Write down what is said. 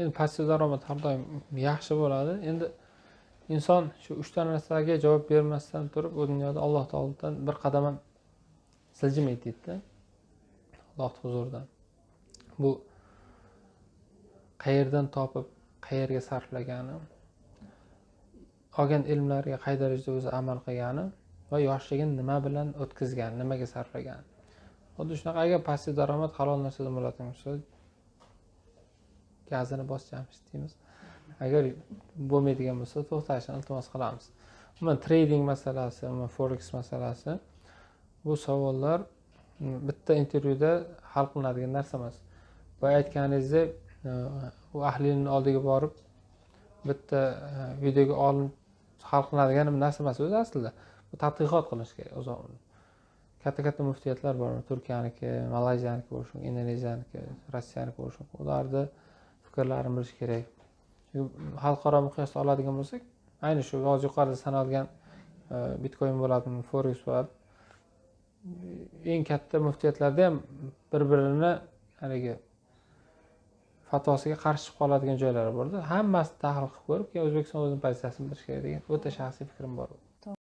endi passiv daromad har doim yaxshi bo'ladi. Endi inson shu uchta narsaga javob bermasdan turib bu dunyoda alloh taolodan bir qadam ham siljimaydi alloh huzuridan. Bu qayerdan topib qayerga sarflagani olgan ilmlariga qay darajada o'zi amal qilgani va yoshligini nima bilan o'tkazgani nimaga sarflagan xuddi shunaqa agar passiv daromad halol narsadan bo'ladigan bo'lsa gazini bosganmiz deymiz. Agar bo'lmaydigan bo'lsa to'xtashini iltimos qilamiz. Umuman trading masalasi umuman forex masalasi bu savollar mm, bitta intervyuda hal qilinadigan narsa emas. Boya aytganingizdek e, u ahlini oldiga borib bitta e, videoga olinib hal qilinadigan narsa emas o'zi aslida. Bu tadqiqot qilish kerak uzoq katta katta muftiyatlar bor turkiyaniki malayziyaniki bo'lishi mumkin indoneziyaniki rossiyaniki bo'lishi mumkin ularni fikrlarini bilish kerak xalqaro miqyosda oladigan bo'lsak ayni shu hozir yuqorida sanalgan e, bitcoin bo'ladimi forex bo'ladi. Eng katta muftiyatlarda ham bir birini haligi fatvosiga qarshi chiqib qoladigan joylari borda. Hammasini tahlil qilib ko'rib keyin o'zbekiston o'zini pozitsiyasini bilishi kerak degan o'ta shaxsiy fikrim bor.